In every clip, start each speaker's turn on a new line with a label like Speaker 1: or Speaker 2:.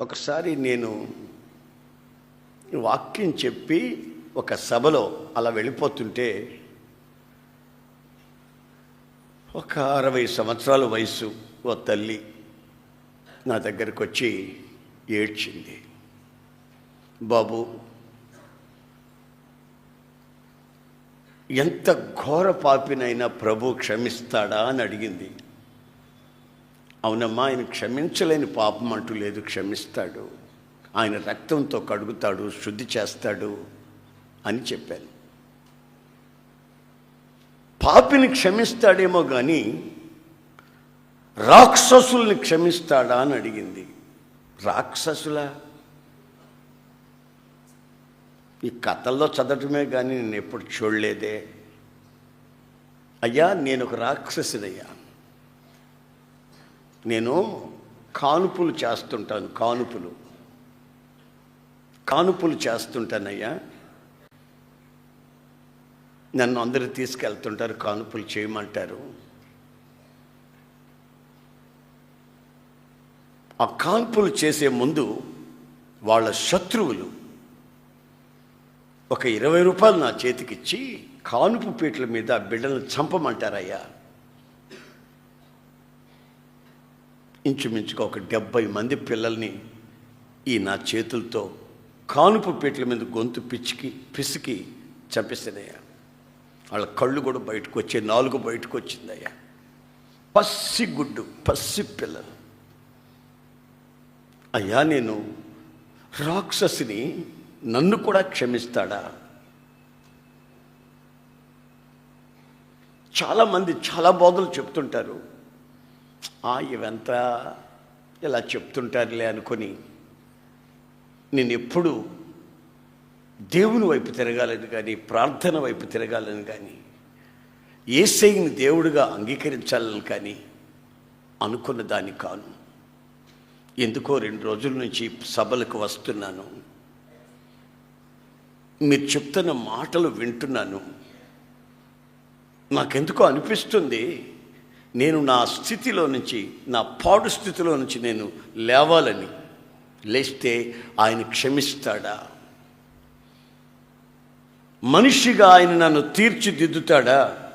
Speaker 1: ఒకసారి నేను వాక్యం చెప్పి ఒక సభలో అలా వెళ్ళిపోతుంటే ఒక అరవై సంవత్సరాల వయసు ఓ తల్లి నా దగ్గరకు వచ్చి ఏడ్చింది. బాబు ఎంత ఘోర పాపినైనా ప్రభు క్షమిస్తాడా? అని అడిగింది. అవునమ్మా ఆయన క్షమించలేని పాపం అంటూ లేదు క్షమిస్తాడు. ఆయన రక్తంతో కడుగుతాడు శుద్ధి చేస్తాడు అని చెప్పాను. పాపిని క్షమిస్తాడేమో కానీ రాక్షసుల్ని క్షమిస్తాడా అని అడిగింది. రాక్షసులా? ఈ కథల్లో చదవటమే కానీ నేను ఎప్పుడు చూడలేదే. అయ్యా నేను ఒక రాక్షసుడయ్యా. నేను కానుపులు చేస్తుంటాను కానుపులు. కానుపులు చేస్తుంటానయ్యా. నన్ను అందరూ తీసుకెళ్తుంటారు కానుపులు చేయమంటారు. ఆ కాన్పులు చేసే ముందు వాళ్ళ శత్రువులు ఒక ఇరవై రూపాయలు నా చేతికిచ్చి కానుపు పీటల మీద బిడ్డలను చంపమంటారయ్యా. ఇంచుమించుగా ఒక డెబ్బై మంది పిల్లల్ని ఈ నా చేతులతో కానుపు పీటల మీద గొంతు పిచ్చికి పిసికి చంపేసానయ్యా వాళ్ళ కళ్ళు కూడా బయటకు వచ్చే నాలుగు బయటకు వచ్చిందయ్యా. పసి గుడ్డు పసి పిల్లలు. అయ్యా నేను రాక్షసిని నన్ను కూడా క్షమిస్తాడా? చాలామంది చాలా బోధలు చెప్తుంటారు. ఇవంతా ఇలా చెప్తుంటారులే అనుకొని నేను ఎప్పుడు దేవుని వైపు తిరగాలని కానీ ప్రార్థన వైపు తిరగాలని కానీ ఏసైని దేవుడిగా అంగీకరించాలని కానీ అనుకున్న దాన్ని కాను. ఎందుకో రెండు రోజుల నుంచి సభలకు వస్తున్నాను. మీరు చెప్తున్న మాటలు వింటున్నాను. నాకెందుకో అనిపిస్తుంది నేను నా స్థితిలో నుంచి నా పాడు స్థితిలో నుంచి నేను లేవాలని లేస్తే ఆయన క్షమిస్తాడా? మనిషిగా ఆయన నన్ను తీర్చిదిద్దుతాడా?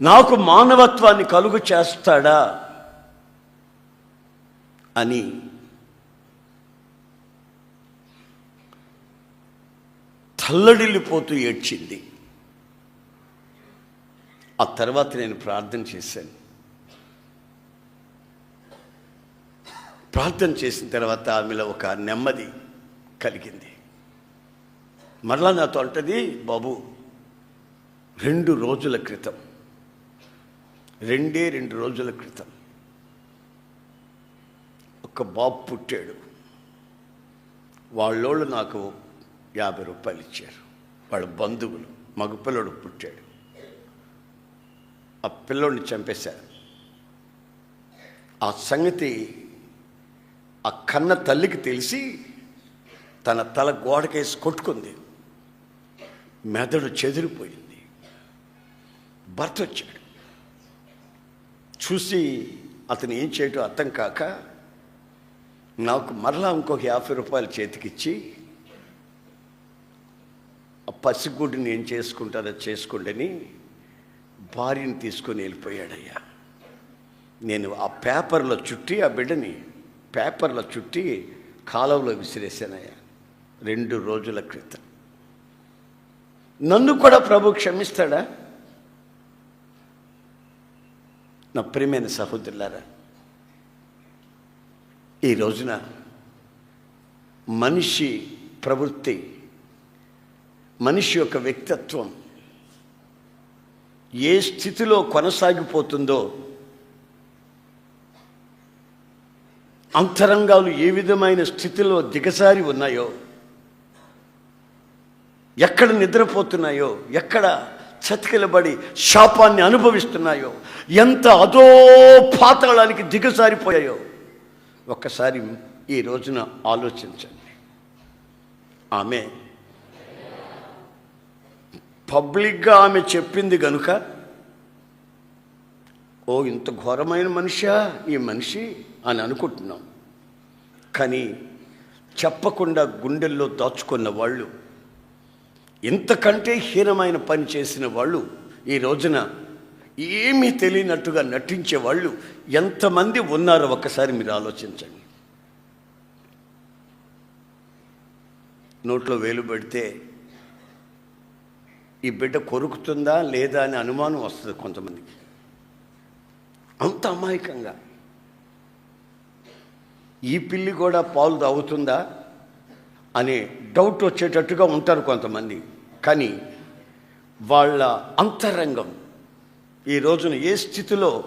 Speaker 1: నాకు మానవత్వాన్ని కలుగు చేస్తాడా? అని తల్లడిల్లిపోతూ ఏడ్చింది. ఆ తర్వాత నేను ప్రార్థన చేశాను. ప్రార్థన చేసిన తర్వాత ఆమెలో ఒక నెమ్మది కలిగింది. మరలా నాతో అంటది బాబు రెండు రోజుల క్రితం రెండే రెండు రోజుల క్రితం ఒక బాబు పుట్టాడు. వాళ్ళోళ్ళు నాకు యాభై రూపాయలు ఇచ్చారు. వాళ్ళ బంధువులు మగపిల్లడు పుట్టాడు. ఆ పిల్లోడిని చంపేశారు. ఆ సంగతి ఆ కన్న తల్లికి తెలిసి తన తల గోడకేసి కొట్టుకుంది. మెదడు చెదిరిపోయింది. భర్త వచ్చాడు. చూసి అతను ఏం చేయటం అర్థం కాక నాకు మరలా ఇంకొక యాభై రూపాయలు చేతికిచ్చి ఆ పసిగుడ్డిని ఏం చేసుకుంటారో చేసుకోండి భార్యని తీసుకొని వెళ్ళిపోయాడయ్యా. నేను ఆ పేపర్లో చుట్టి ఆ బిడ్డని పేపర్లో చుట్టి కాలువలో విసిరేసానయ్యా రెండు రోజుల క్రితం. నన్ను కూడా ప్రభు క్షమిస్తాడా? నా ప్రియమైన సహోదరులారా ఈ రోజున మనిషి ప్రవృత్తి మనిషి యొక్క వ్యక్తిత్వం ఏ స్థితిలో కొనసాగిపోతుందో అంతరంగాలు ఏ విధమైన స్థితిలో దిగజారి ఉన్నాయో ఎక్కడ నిద్రపోతున్నాయో ఎక్కడ చతికిలబడి శాపాన్ని అనుభవిస్తున్నాయో ఎంత అదో పాతాళానికి దిగజారిపోయాయో ఒక్కసారి ఈ రోజున ఆలోచించండి. ఆమె పబ్లిక్గా ఆమె చెప్పింది గనుక ఓ ఇంత ఘోరమైన మనిషా ఈ మనిషి అని అనుకుంటున్నాం. కానీ చెప్పకుండా గుండెల్లో దాచుకున్న వాళ్ళు ఇంతకంటే హీనమైన పని చేసిన వాళ్ళు ఈ రోజున ఏమీ తెలియనట్టుగా నటించే వాళ్ళు ఎంతమంది ఉన్నారో ఒక్కసారి మీరు ఆలోచించండి. నోట్లో వేలు పెడితే ఈ బిడ్డ కొరుకుతుందా లేదా అనే అనుమానం వస్తుంది కొంతమందికి. అంత అమాయకంగా. ఈ పిల్లి కూడా పాలు తాగుతుందా అనే డౌట్ వచ్చేటట్టుగా ఉంటారు కొంతమంది. కానీ వాళ్ళ అంతరంగం ఈ రోజున ఏ స్థితిలో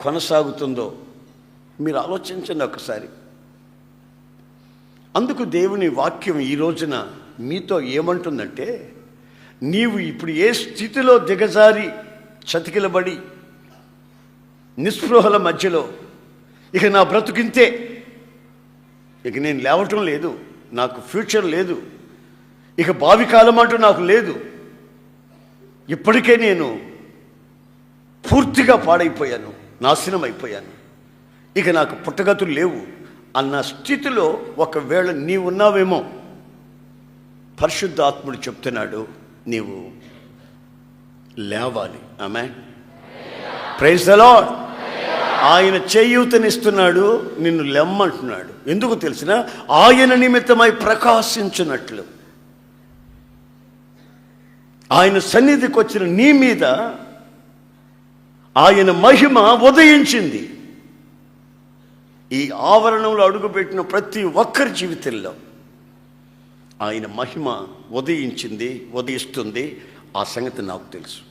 Speaker 1: కొనసాగుతుందో మీరు ఆలోచించండి ఒకసారి. అందుకు దేవుని వాక్యం ఈ రోజున మీతో ఏమంటుందంటే నీవు ఇప్పుడు ఏ స్థితిలో దిగజారి చతికిలబడి నిస్పృహల మధ్యలో? ఇక నా బ్రతుకింతే. ఇక నేను లేవటం లేదు. నాకు ఫ్యూచర్ లేదు. ఇక భావికాలం అంటూ నాకు లేదు. ఇప్పటికే నేను పూర్తిగా పాడైపోయాను. నాశనం అయిపోయాను ఇక నాకు పుట్టగతులు లేవు. అన్న స్థితిలో ఒకవేళ నీవు ఉన్నావేమో పరిశుద్ధాత్ముడు చెప్తున్నాడు నీవు లేవాలి. ఆమె ప్రైజ్ లార్డ్ ఆయన చేయూతనిస్తున్నాడు నిన్ను లెమ్మంటున్నాడు. ఎందుకు తెలిసిన? ఆయన నిమిత్తమై ప్రకాశించినట్లు. ఆయన సన్నిధికి వచ్చిన నీ మీద ఆయన మహిమ ఉదయించింది. ఈ ఆవరణంలో అడుగుపెట్టిన ప్రతి ఒక్కరి జీవితంలో ఆయన మహిమ ఉదయించింది ఉదయిస్తుంది. ఆ సంగతి నాకు తెలుసు.